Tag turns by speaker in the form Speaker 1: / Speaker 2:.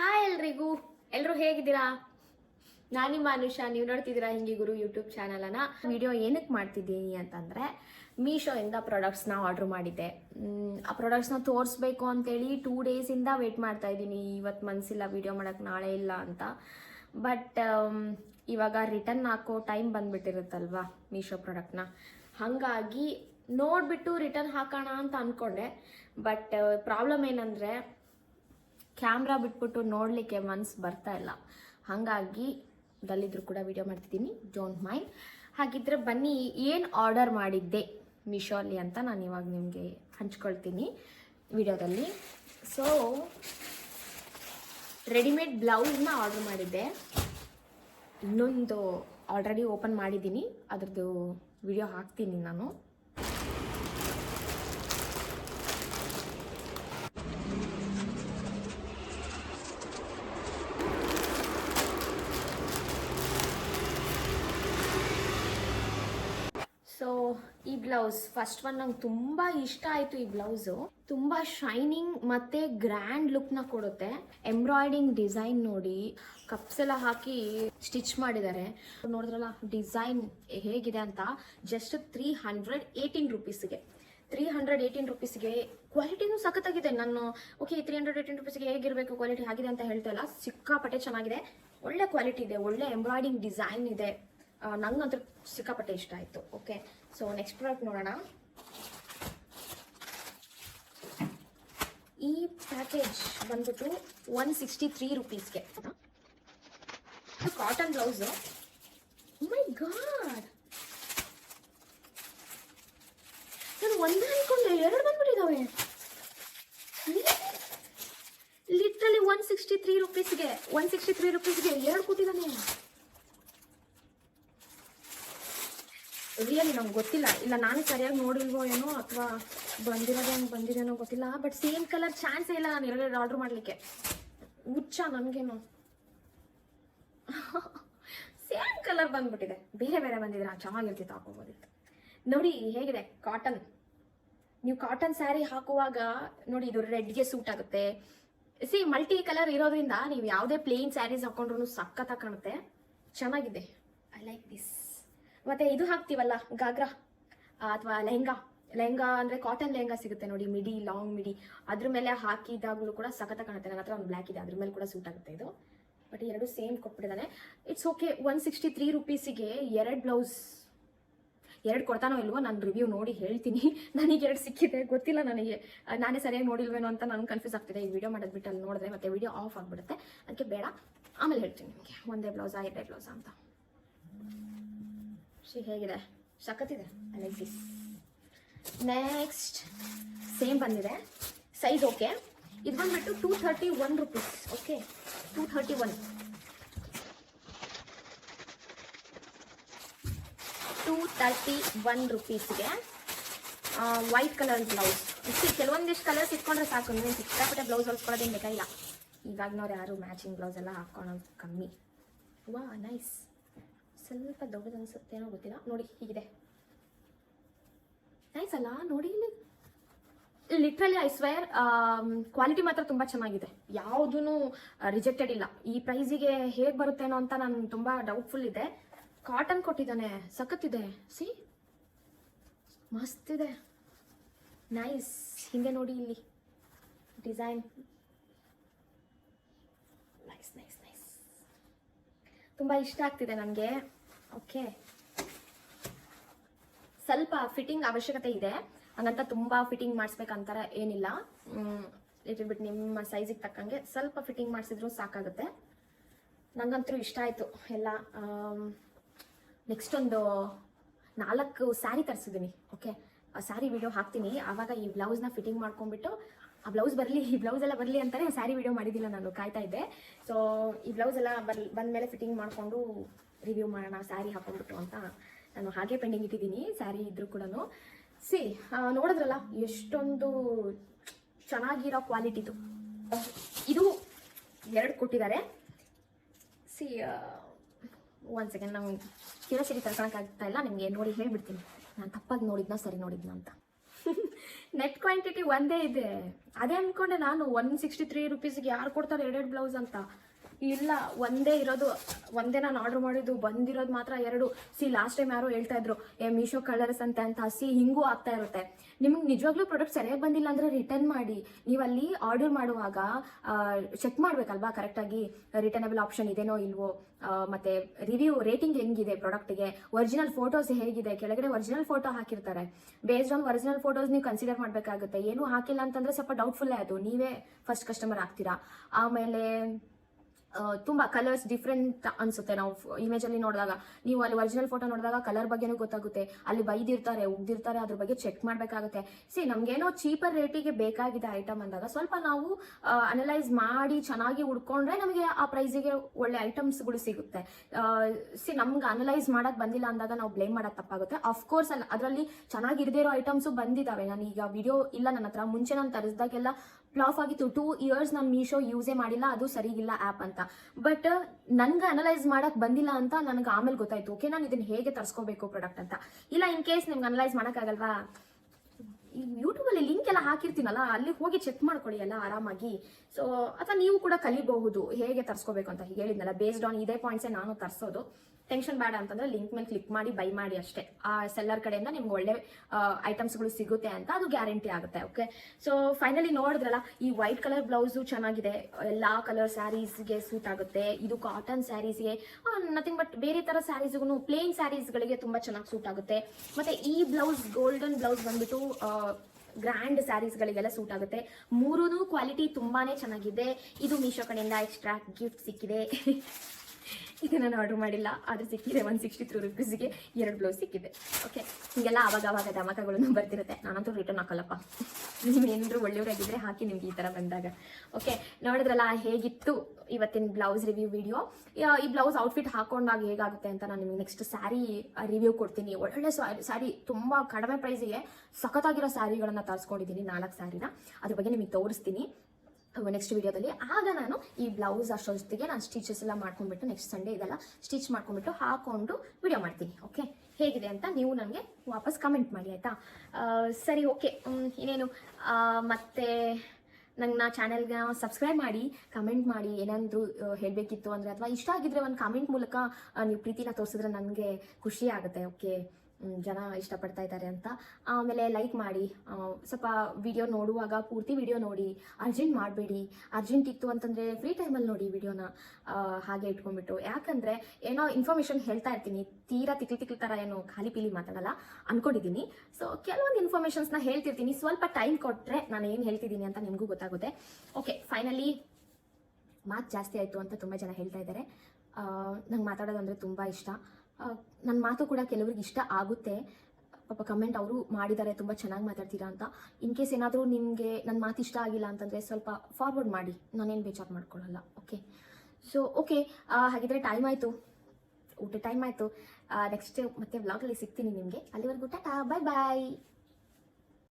Speaker 1: Hi ಎಲ್ರಿಗೂ. ಎಲ್ಲರೂ ಹೇಗಿದ್ದೀರಾ? ನಾನಿಮ್ಮ ನಿಮ್ಮ ಅನುಷಾ, ನೀವು ನೋಡ್ತಿದ್ದೀರಾ ಹಿಂಗಿ ಗುರು ಯೂಟ್ಯೂಬ್ ಚಾನಲನ್ನು ವಿಡಿಯೋ ಏನಕ್ಕೆ ಮಾಡ್ತಿದ್ದೀನಿ ಅಂತಂದರೆ ಮೀಶೋಯಿಂದ ಪ್ರಾಡಕ್ಟ್ಸ್ನ ಆರ್ಡ್ರ್ ಮಾಡಿದ್ದೆ. ಆ ಆ ಪ್ರಾಡಕ್ಟ್ಸ್ನ ತೋರಿಸ್ಬೇಕು ಅಂತೇಳಿ ಟೂ ಡೇಸಿಂದ ವೇಟ್ ಮಾಡ್ತಾ ಇದ್ದೀನಿ. ಇವತ್ತು ಮನಸ್ಸಿಲ್ಲ ವಿಡಿಯೋ ಮಾಡೋಕ್ಕೆ ನಾಳೆ ಇಲ್ಲ ಅಂತ. ಬಟ್ ಇವಾಗ ರಿಟರ್ನ್ ಹಾಕೋ ಟೈಮ್ ಬಂದ್ಬಿಟ್ಟಿರುತ್ತಲ್ವಾ ಮೀಶೋ ಪ್ರಾಡಕ್ಟ್ನ ಹಾಗಾಗಿ ನೋಡಿಬಿಟ್ಟು ರಿಟರ್ನ್ ಹಾಕೋಣ ಅಂತ ಅಂದ್ಕೊಂಡೆ ಬಟ್ ಪ್ರಾಬ್ಲಮ್ ಏನಂದರೆ ಕ್ಯಾಮ್ರಾ ಬಿಟ್ಬಿಟ್ಟು ನೋಡಲಿಕ್ಕೆ ಮನ್ಸು ಬರ್ತಾ ಇಲ್ಲ. ಹಾಗಾಗಿ ದಲ್ಲಿದ್ರು ಕೂಡ ವಿಡಿಯೋ ಮಾಡ್ತಿದ್ದೀನಿ. ಡೋಂಟ್ ಮೈಂಡ್ ಹಾಗಿದ್ರೆ ಬನ್ನಿ, ಏನು ಆರ್ಡರ್ ಮಾಡಿದ್ದೆ? ಮಿಶೋಲಿ ಅಂತ ನಾನು ಇವಾಗ ನಿಮಗೆ ಹಂಚ್ಕೊಳ್ತೀನಿ ವಿಡಿಯೋದಲ್ಲಿ. ಸೊ ರೆಡಿಮೇಡ್ ಬ್ಲೌಸ್ನ ಆರ್ಡರ್ ಮಾಡಿದ್ದೆ. ಇನ್ನೊಂದು ಆಲ್ರೆಡಿ ಓಪನ್ ಮಾಡಿದ್ದೀನಿ. ಅದ್ರದ್ದು ವಿಡಿಯೋ ಹಾಕ್ತೀನಿ ನಾನು ಸೊ ಈ ಬ್ಲೌಸ್ ಫಸ್ಟ್ ಒನ್ ನಂಗೆ ತುಂಬ ಇಷ್ಟ ಆಯಿತು ಈ ಬ್ಲೌಸು. ತುಂಬ ಶೈನಿಂಗ್ ಮತ್ತು ಗ್ರ್ಯಾಂಡ್ ಲುಕ್ನ ಕೊಡುತ್ತೆ. ಎಂಬ್ರಾಯ್ಡಿಂಗ್ ಡಿಸೈನ್ ನೋಡಿ ಕಪ್ಸ್ ಎಲ್ಲ ಹಾಕಿ ಸ್ಟಿಚ್ ಮಾಡಿದ್ದಾರೆ. ನೋಡಿದ್ರಲ್ಲ ಡಿಸೈನ್ ಹೇಗಿದೆ ಅಂತ? ಜಸ್ಟ್ ತ್ರೀ ಹಂಡ್ರೆಡ್ ಏಯ್ಟೀನ್ ರುಪೀಸ್ಗೆ ತ್ರೀ ಹಂಡ್ರೆಡ್ ಏಯ್ಟೀನ್ ರುಪೀಸ್ಗೆ ಕ್ವಾಲಿಟಿನೂ ಸಖತ್ತಾಗಿದೆ. ನಾನು ಓಕೆ ತ್ರೀ ಹಂಡ್ರೆಡ್ ಏಯ್ಟೀನ್ ರುಪೀಸ್ಗೆ ಹೇಗಿರಬೇಕು ಕ್ವಾಲಿಟಿ ಆಗಿದೆ ಅಂತ ಹೇಳ್ತಾ ಇಲ್ಲ. ಸಿಕ್ಕಾಪಟ್ಟೆ ಚೆನ್ನಾಗಿದೆ. ಒಳ್ಳೆ ಕ್ವಾಲಿಟಿ ಇದೆ, ಒಳ್ಳೆ ಎಂಬ್ರಾಯ್ಡಿಂಗ್ ಡಿಸೈನ್ ಇದೆ. ನಂಗಂತೂ ಸಿಕ್ಕಾಪಟ್ಟೆ ಇಷ್ಟ ಆಯಿತು. ಓಕೆ ಸೊ ನೆಕ್ಸ್ಟ್ ಪ್ರಾಡಕ್ಟ್ ನೋಡೋಣ. ಈ ಪ್ಯಾಕೇಜ್ ಬಂದ್ಬಿಟ್ಟು ಒನ್ ಸಿಕ್ಸ್ಟಿ ತ್ರೀ ರುಪೀಸ್ಗೆ ಕಾಟನ್ ಬ್ಲೌಸು ಮೈ ಗಾಡ್ ನಾನು ಒಂದೇ ಅನ್ಕೊಂಡೆ, ಎರಡು ಬಂದ್ಬಿಟ್ಟಿದ್ದಾವೆ ಲಿಟ್ರಲಿ ಒನ್ ಸಿಕ್ಸ್ಟಿ ತ್ರೀ ರುಪೀಸ್ಗೆ ಒನ್ ಸಿಕ್ಸ್ಟಿ ತ್ರೀ ರುಪೀಸ್ಗೆ ಎರಡು ಕೊಟ್ಟಿದ್ದಾನೆ ರಿಯಲಿ ನಂಗೆ ಗೊತ್ತಿಲ್ಲ. ಇಲ್ಲ, ನಾನು ಸರಿಯಾಗಿ ನೋಡಿಲ್ವೋ ಏನೋ ಅಥವಾ ಬಂದಿರೋದೇ ಹಂಗೆ ಬಂದಿದೇನೋ ಗೊತ್ತಿಲ್ಲ. ಬಟ್ ಸೇಮ್ ಕಲರ್ ಚಾನ್ಸೇ ಇಲ್ಲ ನಾನು ಎರಡು ಆರ್ಡ್ರ್ ಮಾಡಲಿಕ್ಕೆ. ಹುಚ್ಚ ನನಗೇನು ಸೇಮ್ ಕಲರ್ ಬಂದ್ಬಿಟ್ಟಿದೆ. ಬೇರೆ ಬೇರೆ ಬಂದಿದ್ರೆ ಚೆನ್ನಾಗಿರ್ತಿತ್ತು ಹಾಕೋಬೋದಿತ್ತು ನೋಡಿ, ಹೇಗಿದೆ? ಕಾಟನ್ ನೀವು ಕಾಟನ್ ಸ್ಯಾರಿ ಹಾಕುವಾಗ ನೋಡಿ, ಇದು ರೆಡ್ಗೆ ಸೂಟ್ ಆಗುತ್ತೆ. ಸಿ ಮಲ್ಟಿ ಕಲರ್ ಇರೋದ್ರಿಂದ ನೀವು ಯಾವುದೇ ಪ್ಲೇನ್ ಸ್ಯಾರೀಸ್ ಹಾಕೊಂಡ್ರು ಸಖತ್ತಾಗಿ ಕಾಣುತ್ತೆ. ಚೆನ್ನಾಗಿದೆ. ಐ ಲೈಕ್ ದಿಸ್ ಮತ್ತೆ ಇದು ಹಾಕ್ತೀವಲ್ಲ ಗಾಗ್ರಾ ಅಥವಾ ಲೆಹಂಗಾ. ಲೆಹಂಗಾ ಅಂದ್ರೆ ಕಾಟನ್ ಲೆಹಂಗಾ ಸಿಗುತ್ತೆ ನೋಡಿ ಮಿಡಿ ಲಾಂಗ್ ಮಿಡಿ ಅದ್ರ ಮೇಲೆ ಹಾಕಿದಾಗ್ಲೂ ಕೂಡ ಸಖತ್ ಕಾಣುತ್ತೆ. ನನ್ನ ಹತ್ರ ಒಂದು ಬ್ಲ್ಯಾಕ್ ಇದೆ, ಅದ್ರ ಮೇಲೆ ಕೂಡ ಸೂಟ್ ಆಗುತ್ತೆ ಇದು. ಬಟ್ ಎರಡು same ಕೊಟ್ಬಿಟ್ಟಿದ್ದಾನೆ. It's okay one sixty three ರುಪೀಸಿಗೆ ಎರಡು ಬ್ಲೌಸ್ ಎರಡು ಕೊಡ್ತಾನೋ ಇಲ್ವೋ ನಾನು ರಿವ್ಯೂ ನೋಡಿ ಹೇಳ್ತೀನಿ. ನನಗೆ ಎರಡು ಸಿಕ್ಕಿದೆ, ಗೊತ್ತಿಲ್ಲ ನನಗೆ. ನಾನೇ ಸರಿಯಾಗಿ ನೋಡಿಲ್ವೇನೋ ಅಂತ ನನಗೆ ಕನ್ಫ್ಯೂಸ್ ಆಗ್ತಿದೆ. ಈ ವಿಡಿಯೋ ಮಾಡೋದು ಬಿಟ್ಟು ಅಲ್ಲಿ ನೋಡಿದ್ರೆ ಮತ್ತೆ ವಿಡಿಯೋ ಆಫ್ ಆಗಿಬಿಡುತ್ತೆ. ಅದಕ್ಕೆ ಬೇಡ. ಆಮೇಲೆ ಹೇಳ್ತೀನಿ ನಿಮಗೆ. ಒಂದೇ ಬ್ಲೌಸಾ ಎರಡೇ ಬ್ಲೌಸಾ ಅಂತ. ಹೇಗಿದೆ? ಸಖತ್ತಿದೆ? I like this next same ಬಂದಿದೆ. ಸೈಜ್ ಓಕೆ ಇದು ಬಂದ್ಬಿಟ್ಟು two thirty one rupees okay two thirty one two thirty one ರುಪೀಸ್ಗೆ white colour blouse ಇಷ್ಟು ಕೆಲವೊಂದಿಷ್ಟು ಕಲರ್ಸ್ ಇಟ್ಕೊಂಡ್ರೆ ಸಾಕು. ನೀವು ಸಿಕ್ಕಾಪಟ್ಟೆ ಬ್ಲೌಸ್ ಹೊಲ್ಸ್ಕೊಳ್ಳೋದೇನು ಬೇಕಾಗಿಲ್ಲ ಇವಾಗಿನವ್ರು ಯಾರು ಮ್ಯಾಚಿಂಗ್ ಬ್ಲೌಸ್ ಎಲ್ಲ ಹಾಕ್ಕೊಳೋದು ಕಮ್ಮಿ. ವಾ ನೈಸ್ ಸ್ವಲ್ಪ ದೊಡ್ಡದು ಏನೋ ಗೊತ್ತಿಲ್ಲ. ನೋಡಿ, ಹೀಗಿದೆ. ನೈಸ್ ಅಲ್ಲ? ನೋಡಿ, ಇಲ್ಲಿ ಲಿಟ್ರಲಿ ಐ ಸ್ವೇರ್ ಕ್ವಾಲಿಟಿ ಮಾತ್ರ ತುಂಬ ಚೆನ್ನಾಗಿದೆ. ಯಾವುದೂ ರಿಜೆಕ್ಟೆಡ್ ಇಲ್ಲ. ಈ ಪ್ರೈಸಿಗೆ ಹೇಗೆ ಬರುತ್ತೇನೋ ಅಂತ ನಾನು ತುಂಬ ಡೌಟ್ಫುಲ್ ಇದೆ. ಕಾಟನ್ ಕೊಟ್ಟಿದ್ದಾನೆ. ಸಖತ್ತಿದೆ. ಸಿ ಮಸ್ತಿದೆ ನೈಸ್ ಹಿಂಗೆ ನೋಡಿ ಇಲ್ಲಿ. ಡಿಸೈನ್ ನೈಸ್ ನೈಸ್ ನೈಸ್ ತುಂಬ ಇಷ್ಟ ಆಗ್ತಿದೆ ನನಗೆ. ಓಕೆ ಸ್ವಲ್ಪ ಫಿಟ್ಟಿಂಗ್ ಅವಶ್ಯಕತೆ ಇದೆ. ಹಂಗಂತ ತುಂಬ ಫಿಟ್ಟಿಂಗ್ ಮಾಡಿಸ್ಬೇಕಂತಾರೆ ಏನಿಲ್ಲ. ಲಿಟಲ್ ಬಿಟ್ ನಿಮ್ಮ ಸೈಜಿಗೆ ತಕ್ಕಂಗೆ ಸ್ವಲ್ಪ ಫಿಟ್ಟಿಂಗ್ ಮಾಡಿಸಿದ್ರು ಸಾಕಾಗುತ್ತೆ. ನಂಗಂತೂ ಇಷ್ಟ ಆಯಿತು ಎಲ್ಲ ನೆಕ್ಸ್ಟ್ ಒಂದು ನಾಲ್ಕು ಸ್ಯಾರಿ ತರಿಸಿದ್ದೀನಿ ಓಕೆ ಸ್ಯಾರಿ ವಿಡಿಯೋ ಹಾಕ್ತೀನಿ. ಆವಾಗ ಈ ಬ್ಲೌಸ್ನ ಫಿಟ್ಟಿಂಗ್ ಮಾಡ್ಕೊಂಡ್ಬಿಟ್ಟು ಆ ಬ್ಲೌಸ್ ಬರಲಿ, ಈ ಬ್ಲೌಸ್ ಎಲ್ಲ ಬರಲಿ ಅಂತಾನೆ ಸ್ಯಾರಿ ವಿಡಿಯೋ ಮಾಡಿದ್ದಿಲ್ಲ ನಾನು, ಕಾಯ್ತಾ ಇದ್ದೆ. ಸೊ ಈ ಬ್ಲೌಸ್ ಎಲ್ಲ ಬರ್ ಬಂದಮೇಲೆ ಫಿಟ್ಟಿಂಗ್ ಮಾಡಿಕೊಂಡು ರಿವ್ಯೂ ಮಾಡೋಣ ಸ್ಯಾರಿ ಹಾಕೊಂಡ್ಬಿಟ್ಟು ಅಂತ ನಾನು ಹಾಗೆ ಪೆಂಡಿಂಗ್ ಇಟ್ಟಿದ್ದೀನಿ ಸ್ಯಾರಿ ಇದ್ರೂ ಕೂಡ ಸಿ ನೋಡಿದ್ರಲ್ಲ, ಎಷ್ಟೊಂದು ಚೆನ್ನಾಗಿರೋ ಕ್ವಾಲಿಟಿದು ಇದು ಎರಡು ಕೊಟ್ಟಿದ್ದಾರೆ. ಸಿ ಒನ್ ಸೆಕೆಂಡ್ ನಾವು ಕ್ಯೂರಿಯಾಸಿಟಿ ತರ್ಕೊಳಕ್ಕಾಗ್ತಾ ಇಲ್ಲ, ನಿಮಗೆ ನೋಡಿ ಹೇಳಿಬಿಡ್ತೀನಿ. ನಾನು ತಪ್ಪಾಗಿ ನೋಡಿದ್ನ, ಸರಿ ನೋಡಿದ್ನ ಅಂತ. ನೆಟ್ ಕ್ವಾಂಟಿಟಿ ಒಂದೇ ಇದೆ. ಅದೇ ಅನ್ಕೊಂಡೆ ನಾನು ಒನ್ ಸಿಕ್ಸ್ಟಿ ತ್ರೀ ರುಪೀಸ್ಗೆ ಯಾರು ಕೊಡ್ತಾರೆ ಎರಡೆರಡು ಬ್ಲೌಸ್ ಅಂತ. ಇಲ್ಲ, ಒಂದೇ ಇರೋದು, ಒಂದೇ ನಾನು ಆರ್ಡರ್ ಮಾಡಿದ್ದು, ಬಂದಿರೋದು ಮಾತ್ರ ಎರಡು. ಸಿ ಲಾಸ್ಟ್ ಟೈಮ್ ಯಾರೋ ಹೇಳ್ತಾ ಇದ್ರು, ಏ ಮೀಶೋ ಕಲರ್ಸ್ ಅಂತ ಅಂತ. ಸಿ, ಹಿಂಗೂ ಆಗ್ತಾ ಇರುತ್ತೆ. ನಿಮ್ಗೆ ನಿಜವಾಗ್ಲೂ ಪ್ರಾಡಕ್ಟ್ ಸರಿಯಾಗಿ ಬಂದಿಲ್ಲ ಅಂದ್ರೆ ರಿಟರ್ನ್ ಮಾಡಿ. ನೀವು ಅಲ್ಲಿ ಆರ್ಡರ್ ಮಾಡುವಾಗ ಚೆಕ್ ಮಾಡಬೇಕಲ್ವಾ ಕರೆಕ್ಟಾಗಿ ರಿಟರ್ನಬಲ್ ಆಪ್ಷನ್ ಇದೇನೋ ಇಲ್ವೋ? ಮತ್ತೆ ರಿವ್ಯೂ ರೇಟಿಂಗ್ ಹೆಂಗಿದೆ ಪ್ರಾಡಕ್ಟ್ಗೆ ಒರಿಜಿನಲ್ ಫೋಟೋಸ್ ಹೇಗಿದೆ? ಕೆಳಗಡೆ ಒರಿಜಿನಲ್ ಫೋಟೋ ಹಾಕಿರ್ತಾರೆ. ಬೇಸ್ಡ್ ಆನ್ ಒರಿಜಿನಲ್ ಫೋಟೋಸ್ ನೀವು ಕನ್ಸಿಡರ್ ಮಾಡಬೇಕಾಗುತ್ತೆ. ಏನು ಹಾಕಿಲ್ಲ ಅಂತಂದ್ರೆ ಸ್ವಲ್ಪ ಡೌಟ್ಫುಲ್ಲೇ ಅದು ನೀವೇ ಫಸ್ಟ್ ಕಸ್ಟಮರ್ ಆಗ್ತೀರಾ? ಆಮೇಲೆ ತುಂಬಾ ಕಲರ್ಸ್ ಡಿಫ್ರೆಂಟ್ ಅನ್ಸುತ್ತೆ. ನಾವು ಇಮೇಜ್ ಅಲ್ಲಿ ನೋಡಿದಾಗ, ನೀವು ಅಲ್ಲಿ ಒರಿಜಿನಲ್ ಫೋಟೋ ನೋಡಿದಾಗ ಕಲರ್ ಬಗ್ಗೆನೂ ಗೊತ್ತಾಗುತ್ತೆ. ಅಲ್ಲಿ ಬೈದಿರ್ತಾರೆ, ಉಗ್ದಿರ್ತಾರೆ, ಅದ್ರ ಬಗ್ಗೆ ಚೆಕ್ ಮಾಡ್ಬೇಕಾಗುತ್ತೆ. ಸಿ ನಮ್ಗೇನೋ ಚೀಪರ್ ರೇಟಿಗೆ ಬೇಕಾಗಿದೆ ಐಟಮ್ ಅಂದಾಗ, ಸ್ವಲ್ಪ ನಾವು ಅನಲೈಸ್ ಮಾಡಿ ಚೆನ್ನಾಗಿ ಹುಡ್ಕೊಂಡ್ರೆ ನಮಗೆ ಆ ಪ್ರೈಸಿಗೆ ಒಳ್ಳೆ ಐಟಮ್ಸ್ಗಳು ಸಿಗುತ್ತೆ. ಸಿ ನಮ್ಗೆ ಅನಲೈಸ್ ಮಾಡಕ್ ಬಂದಿಲ್ಲ ಅಂದಾಗ ನಾವು ಬ್ಲೇಮ್ ಮಾಡಕ್ ತಪ್ಪಾಗುತ್ತೆ. ಅಫ್ಕೋರ್ಸ್ ಅಲ್ಲ ಅದರಲ್ಲಿ ಚೆನ್ನಾಗಿರದೇ ಇರೋ ಐಟಮ್ಸು ಬಂದಿದ್ದಾವೆ ನಾನು ಈಗ ವಿಡಿಯೋ ಇಲ್ಲ ನನ್ನ ಹತ್ರ ಮುಂಚೆ ನಾನು ತರಿಸಿದಾಗೆಲ್ಲ ಫ್ಲಾಫ್ ಆಗಿತ್ತು. ಟೂ ಇಯರ್ಸ್ ನಾನು ಮೀಶೋ ಯೂಸೇ ಮಾಡಿಲ್ಲ, ಅದು ಸರಿಗಿಲ್ಲ ಆ್ಯಪ್ ಅಂತ. ಬಟ್ ನನ್ಗೆ ಅನಲೈಸ್ ಮಾಡೋಕ್ಕೆ ಬಂದಿಲ್ಲ ಅಂತ ನನಗೆ ಆಮೇಲೆ ಗೊತ್ತಾಯ್ತು. ಓಕೆ ನಾನು ಇದನ್ನು ಹೇಗೆ ತರಿಸ್ಕೋಬೇಕು ಪ್ರಾಡಕ್ಟ್ ಅಂತ. ಇಲ್ಲ ಇನ್ ಕೇಸ್ ನಿಮ್ಗೆ ಅನಲೈಸ್ ಮಾಡೋಕ್ಕಾಗಲ್ವಾ ಯೂಟ್ಯೂಬಲ್ಲಿ ಲಿಂಕ್ ಎಲ್ಲ ಹಾಕಿರ್ತೀನಲ್ಲ, ಅಲ್ಲಿ ಹೋಗಿ ಚೆಕ್ ಮಾಡ್ಕೊಳ್ಳಿ ಎಲ್ಲ ಆರಾಮಾಗಿ. ಸೊ ಅಥವಾ ನೀವು ಕೂಡ ಕಲಿಬಹುದು ಹೇಗೆ ತರಿಸ್ಕೋಬೇಕು ಅಂತ ಹೇಳಿದ್ನಲ್ಲ ಬೇಸ್ಡ್ ಆನ್ ಇದೇ ಪಾಯಿಂಟ್ಸೇ ನಾನು ತರಿಸೋದು. ಟೆನ್ಷನ್ ಬೇಡ ಅಂತಂದ್ರೆ ಲಿಂಕ್ ಮೇಲೆ ಕ್ಲಿಕ್ ಮಾಡಿ, ಬೈ ಮಾಡಿ ಅಷ್ಟೇ. ಆ ಸೆಲ್ಲರ್ ಕಡೆಯಿಂದ ನಿಮ್ಗೆ ಒಳ್ಳೆ ಐಟಮ್ಸ್ಗಳು ಸಿಗುತ್ತೆ ಅಂತ ಅದು ಗ್ಯಾರಂಟಿ ಆಗುತ್ತೆ ಓಕೆ ಸೊ ಫೈನಲಿ ನೋಡಿದ್ರಲ್ಲ, ಈ ವೈಟ್ ಕಲರ್ ಬ್ಲೌಸು ಚೆನ್ನಾಗಿದೆ. ಎಲ್ಲಾ ಕಲರ್ ಸ್ಯಾರೀಸ್ಗೆ ಸೂಟ್ ಆಗುತ್ತೆ. ಇದು ಕಾಟನ್ ಸ್ಯಾರೀಸ್ಗೆ ನಥಿಂಗ್ ಬಟ್ ಬೇರೆ ತರ ಸ್ಯಾರೀಸ್ಗೂ ಪ್ಲೇನ್ ಸ್ಯಾರೀಸ್ಗಳಿಗೆ ತುಂಬಾ ಚೆನ್ನಾಗಿ ಸೂಟ್ ಆಗುತ್ತೆ. ಮತ್ತೆ ಈ ಬ್ಲೌಸ್ ಗೋಲ್ಡನ್ ಬ್ಲೌಸ್ ಬಂದ್ಬಿಟ್ಟು ಗ್ರ್ಯಾಂಡ್ ಸ್ಯಾರೀಸ್ಗಳಿಗೆಲ್ಲ ಸೂಟ್ ಆಗುತ್ತೆ. ಮೂರೂ ಕ್ವಾಲಿಟಿ ತುಂಬಾನೇ ಚೆನ್ನಾಗಿದೆ. ಇದು ಮೀಶೋ ಕಡೆಯಿಂದ ಎಕ್ಸ್ಟ್ರಾ ಗಿಫ್ಟ್ ಸಿಕ್ಕಿದೆ. ಇದು ನಾನು ಆರ್ಡರ್ ಮಾಡಿಲ್ಲ, ಆದ್ರೆ ಸಿಕ್ಕಿದೆ ಒನ್ ಸಿಕ್ಸ್ಟಿ ತ್ರೀ ರುಪೀಸ್ಗೆ ಎರಡು ಬ್ಲೌಸ್ ಸಿಕ್ಕಿದೆ. ಓಕೆ ಹೀಗೆಲ್ಲ ಆವಾಗ ಆವಾಗ ಧಮಕಗಳನ್ನು ಬರ್ತಿರುತ್ತೆ. ನಾನಂತೂ ರಿಟರ್ನ್ ಹಾಕಲ್ಲಪ್ಪ. ಏನಾದ್ರು ಒಳ್ಳೆಯವರಾಗಿದ್ರೆ ಹಾಕಿ ನಿಮ್ಗೆ ಈ ಥರ ಬಂದಾಗ. ಓಕೆ ನೋಡಿದ್ರಲ್ಲ ಹೇಗಿತ್ತು ಇವತ್ತಿನ ಬ್ಲೌಸ್ ರಿವ್ಯೂ ವಿಡಿಯೋ ಈ ಬ್ಲೌಸ್ ಔಟ್ಫಿಟ್ ಹಾಕೊಂಡಾಗ ಹೇಗಾಗುತ್ತೆ ಅಂತ ನಾನು ನಿಮಗೆ ನೆಕ್ಸ್ಟ್ ಸ್ಯಾರಿ ರಿವ್ಯೂ ಕೊಡ್ತೀನಿ. ಒಳ್ಳೆ ಸ್ಯಾರಿ ತುಂಬ ಕಡಿಮೆ ಪ್ರೈಸಿಗೆ ಸಖತ್ತಾಗಿರೋ ಸ್ಯಾರಿಗಳನ್ನು ತರಿಸ್ಕೊಂಡಿದ್ದೀನಿ ನಾಲ್ಕು ಸ್ಯಾರಿನ ಅದ್ರ ಬಗ್ಗೆ ನಿಮಗೆ ತೋರಿಸ್ತೀನಿ. ನೆಕ್ಸ್ಟ್ ವಿಡಿಯೋದಲ್ಲಿ ಆಗ ನಾನು ಈ ಬ್ಲೌಸ್ ಅಷ್ಟೊತ್ತಿಗೆ ನಾನು ಸ್ಟಿಚಸ್ ಎಲ್ಲ ಮಾಡ್ಕೊಂಡ್ಬಿಟ್ಟು ನೆಕ್ಸ್ಟ್ ಸಂಡೇ ಇದೆಲ್ಲ ಸ್ಟಿಚ್ ಮಾಡ್ಕೊಂಡ್ಬಿಟ್ಟು ಹಾಕೊಂಡು ವಿಡಿಯೋ ಮಾಡ್ತೀನಿ ಓಕೆ ಹೇಗಿದೆ ಅಂತ ನೀವು ನನಗೆ ವಾಪಸ್ ಕಮೆಂಟ್ ಮಾಡಿ, ಆಯಿತಾ? ಸರಿ ಓಕೆ ಇನ್ನೇನು? ಮತ್ತೆ ನನ್ನ ಚಾನೆಲ್ಗೆ ಸಬ್ಸ್ಕ್ರೈಬ್ ಮಾಡಿ ಕಮೆಂಟ್ ಮಾಡಿ, ಏನಾದರೂ ಹೇಳಬೇಕಿತ್ತು ಅಂದರೆ, ಅಥವಾ ಇಷ್ಟ ಆಗಿದ್ರೆ ಒಂದು ಕಮೆಂಟ್ ಮೂಲಕ ನೀವು ಪ್ರೀತಿನ ತೋರಿಸಿದ್ರೆ ನನಗೆ ಖುಷಿ ಆಗುತ್ತೆ ಓಕೆ ಜನ ಇಷ್ಟಪಡ್ತಾ ಇದ್ದಾರೆ ಅಂತ. ಆಮೇಲೆ ಲೈಕ್ ಮಾಡಿ ಸ್ವಲ್ಪ ವಿಡಿಯೋ ನೋಡುವಾಗ, ಪೂರ್ತಿ ವಿಡಿಯೋ ನೋಡಿ ಅರ್ಜೆಂಟ್ ಮಾಡಬೇಡಿ. ಅರ್ಜೆಂಟ್ ಇತ್ತು ಅಂತಂದರೆ ಫ್ರೀ ಟೈಮಲ್ಲಿ ನೋಡಿ ವಿಡಿಯೋನ ಹಾಗೆ ಇಟ್ಕೊಂಡ್ಬಿಟ್ಟು. ಯಾಕಂದರೆ ಏನೋ ಇನ್ಫಾರ್ಮೇಷನ್ ಹೇಳ್ತಾ ಇರ್ತೀನಿ. ತೀರಾ ತಿಕ್ಲಿ ತಿಕ್ಲಿ ಥರ ಏನು ಖಾಲಿ ಪೀಲಿ ಮಾತಾಡಲ್ಲ ಅಂದ್ಕೊಂಡಿದ್ದೀನಿ ಸೊ ಕೆಲವೊಂದು ಇನ್ಫಾರ್ಮೇಷನ್ಸ್ನ ಹೇಳ್ತಿರ್ತೀನಿ. ಸ್ವಲ್ಪ ಟೈಮ್ ಕೊಟ್ಟರೆ ನಾನು ಏನು ಹೇಳ್ತಿದ್ದೀನಿ ಅಂತ ನಿಮಗೂ ಗೊತ್ತಾಗುತ್ತೆ. ಓಕೆ ಫೈನಲಿ ಮಾತು ಜಾಸ್ತಿ ಆಯಿತು ಅಂತ ತುಂಬ ಜನ ಹೇಳ್ತಾ ಇದ್ದಾರೆ. ನಂಗೆ ಮಾತಾಡೋದು ಅಂದರೆ ತುಂಬ ಇಷ್ಟ. ನನ್ನ ಮಾತು ಕೂಡ ಕೆಲವ್ರಿಗೆ ಇಷ್ಟ ಆಗುತ್ತೆ. ಪಾಪ ಕಮೆಂಟ್ ಅವರು ಮಾಡಿದ್ದಾರೆ, ತುಂಬ ಚೆನ್ನಾಗಿ ಮಾತಾಡ್ತೀರಾ ಅಂತ. ಇನ್ ಕೇಸ್ ಏನಾದರೂ ನಿಮಗೆ ನನ್ನ ಮಾತು ಇಷ್ಟ ಆಗಿಲ್ಲ ಅಂತಂದರೆ ಸ್ವಲ್ಪ ಫಾರ್ವರ್ಡ್ ಮಾಡಿ. ನಾನೇನು ಬೇಜಾರು ಮಾಡ್ಕೊಳ್ಳಲ್ಲ ಓಕೆ ಸೊ ಓಕೆ ಹಾಗಿದ್ರೆ ಟೈಮ್ ಆಯಿತು. ಊಟ ಟೈಮ್ ಆಯಿತು. ನೆಕ್ಸ್ಟ್ ಮತ್ತೆ ವ್ಲಾಗಲ್ಲಿ ಸಿಗ್ತೀನಿ ನಿಮಗೆ. ಅಲ್ಲಿವರೆಗೂ ಟಾಟಾ ಬಾಯ್ ಬಾಯ್